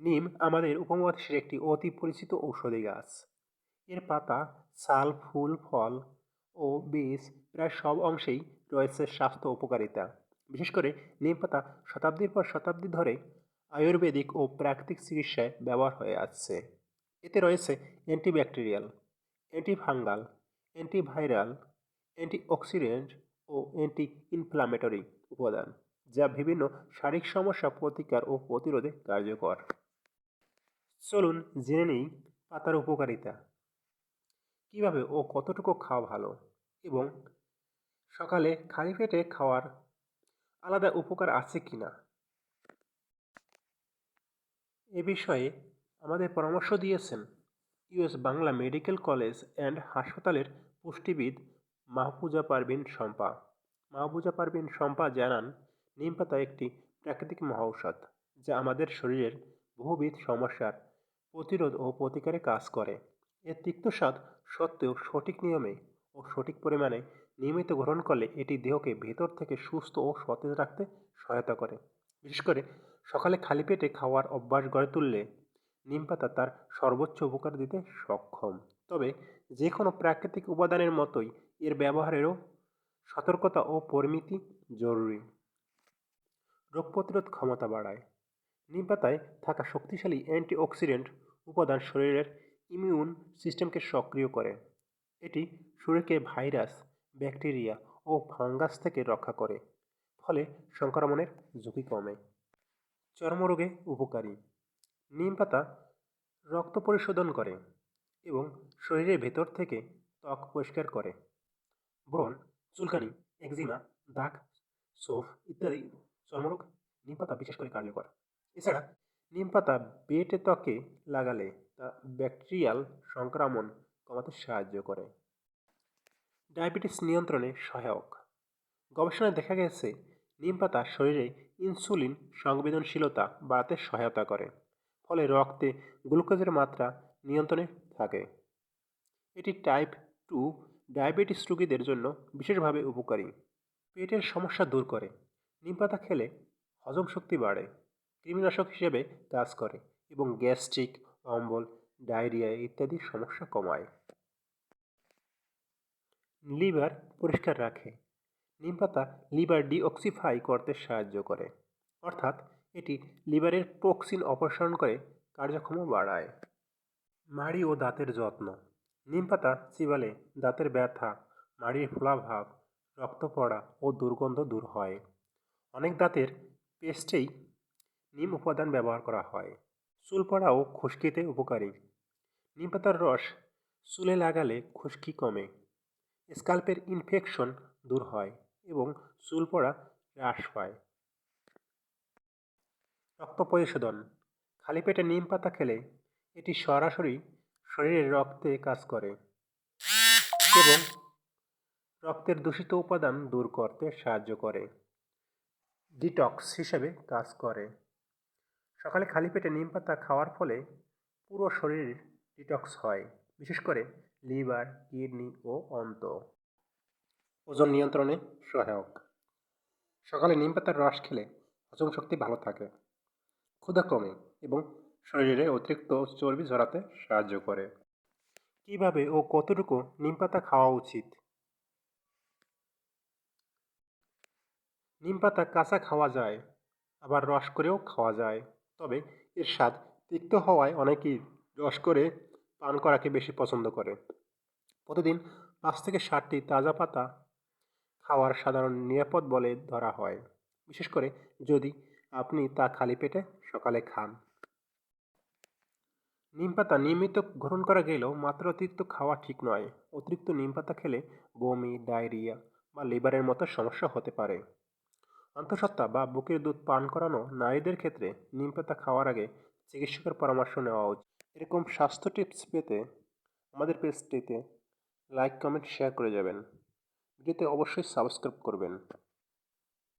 নিম আমাদের উপমহাদেশের একটি অতি পরিচিত ঔষধি গাছ। এর পাতা, ছাল, ফুল, ফল ও বীজ প্রায় সব অংশেই রয়েছে স্বাস্থ্য উপকারিতা। বিশেষ করে নিম পাতা শতাব্দীর পর শতাব্দী ধরে আয়ুর্বেদিক ও প্রাকৃতিক চিকিৎসায় ব্যবহার হয়ে আসছে। এতে রয়েছে অ্যান্টিব্যাকটেরিয়াল, অ্যান্টিফাঙ্গাল, অ্যান্টিভাইরাল, অ্যান্টিঅক্সিডেন্ট ও অ্যান্টি ইনফ্লামেটরি উপাদান, যা বিভিন্ন শারীরিক সমস্যা প্রতিকার ও প্রতিরোধে কার্যকর। চলুন জেনে নিই পাতার উপকারিতা। কীভাবে ও কতটুকু খাওয়া ভালো এবং সকালে খালি পেটে খাওয়ার আলাদা উপকার আছে কি না এ বিষয়ে আমাদের পরামর্শ দিয়েছেন US Bangla medical college and হাসপাতালের পুষ্টিবিদ মাহফুজা পারভিন শম্পা। মাহফুজা পারভিন শম্পা জানান, নিম পাতা একটি প্রাকৃতিক মহাঔষধ যা আমাদের শরীরের বহুবিধ সমস্যার প্রতিরোধ ও প্রতিকারে কাজ করে। এর তিক্ত স্বাদ সত্ত্বেও সঠিক নিয়মে ও সঠিক পরিমাণে নিয়মিত গ্রহণ করলে এটি দেহকে ভেতর থেকে সুস্থ ও সতেজ রাখতে সহায়তা করে। বিশেষ করে সকালে খালি পেটে খাওয়ার অভ্যাস গড়ে তুললে নিম পাতা তার সর্বোচ্চ উপকার দিতে সক্ষম। তবে যে কোনো প্রাকৃতিক উপাদানের মতোই এর ব্যবহারেরও সতর্কতা ও পরিমিতি জরুরি। রোগ প্রতিরোধ ক্ষমতা বাড়ায়। নিম পাতায় থাকা শক্তিশালী অ্যান্টিঅক্সিডেন্ট উপাদান শরীরের ইমিউন সিস্টেমকে সক্রিয় করে। এটি শরীরকে ভাইরাস, ব্যাকটেরিয়া ও ফাঙ্গাস থেকে রক্ষা করে, ফলে সংক্রমণের ঝুঁকি কমে। চর্মরোগে উপকারী। নিম পাতা রক্ত পরিশোধন করে এবং শরীরের ভেতর থেকে ত্বক পরিষ্কার করে। ব্রণ, চুলকানি, একজিমা, দাগ সোফ ইত্যাদি চর্মরোগ নিম পাতা বিশেষ করে কার্যকর। এছাড়া নিম পাতা বেটে ত্বকে লাগালে তা ব্যাকটেরিয়াল সংক্রমণ কমাতে সাহায্য করে। ডায়াবেটিস নিয়ন্ত্রণে সহায়ক। গবেষণায় দেখা গেছে নিম পাতা শরীরে ইনসুলিন সংবেদনশীলতা বাড়াতে সহায়তা করে, ফলে রক্তে গ্লুকোজের মাত্রা নিয়ন্ত্রণে থাকে। এটি টাইপ টু ডায়াবেটিস রোগীদের জন্য বিশেষভাবে উপকারী। পেটের সমস্যা দূর করে। নিম পাতা খেলে হজম শক্তি বাড়ে। কৃমিনাশক হিসেবে কাজ করে এবং গ্যাস্ট্রিক, অম্বল, ডায়রিয়া ইত্যাদি সমস্যা কমায়। লিভার পরিষ্কার রাখে। নিম পাতা লিভার ডিঅক্সিফাই করতে সাহায্য করে। অর্থাৎ এটি লিভারের টক্সিন অপসারণ করে কার্যক্ষম বাড়ায়। মাড়ি ও দাঁতের যত্ন। নিম পাতা চিবালে দাঁতের ব্যথা, মাড়ির ফোলাভাব, রক্ত পড়া ও দুর্গন্ধ দূর হয়। অনেক দাঁতের পেস্টেই নিম উপাদান ব্যবহার করা হয়। চুল পড়া ও খুশকিতে উপকারী। নিম পাতার রস চুলে লাগালে খুশকি কমে। স্কাল্পের ইনফেকশন দূর হয় এবং চুল পড়া হ্রাস পায়। রক্ত পরিশোধন খালি পেটে নিম পাতা খেলে এটি সরাসরি শরীরের রক্তে কাজ করে। এবং রক্তের দূষিত উপাদান দূর করতে সাহায্য করে। ডিটক্স হিসেবে কাজ করে। সকালে খালি পেটে নিম পাতা খাওয়ার ফলে পুরো শরীর ডিটক্স হয়, বিশেষ করে লিভার, কিডনি ও অন্ত। ওজন নিয়ন্ত্রণে সহায়ক। সকালে নিম পাতার রস খেলে হজম শক্তি ভালো থাকে, ক্ষুধা কমে এবং শরীরে অতিরিক্ত চর্বি ঝরাতে সাহায্য করে। কীভাবে ও কতটুকু নিম পাতা খাওয়া উচিত? নিম পাতা কাঁচা খাওয়া যায়, আবার রস করেও খাওয়া যায়। তবে এর স্বাদ তিক্ত হওয়ায় অনেকেই রস করে পান করাকে বেশি পছন্দ করে। প্রতিদিন পাঁচ থেকে ষাটটি তাজা পাতা খাওয়ার সাধারণ নিরাপদ বলে ধরা হয়। বিশেষ করে যদি আপনি তা খালি পেটে সকালে খান। নিম পাতা নিয়মিত গ্রহণ করা গেলেও মাত্র অতিরিক্ত খাওয়া ঠিক নয়। অতিরিক্ত নিম পাতা খেলে বমি, ডায়রিয়া বা লিভারের মতো সমস্যা হতে পারে। অন্তঃসত্ত্বা বা বুকের দুধ পান করানো নারীদের ক্ষেত্রে নিম পাতা খাওয়ার আগে চিকিৎসকের পরামর্শ নেওয়া উচিত। এরকম স্বাস্থ্য টিপস পেতে আমাদের পেজটিতে লাইক কমেন্ট শেয়ার করে যাবেন। ভিডিওতে অবশ্যই সাবস্ক্রাইব করবেন।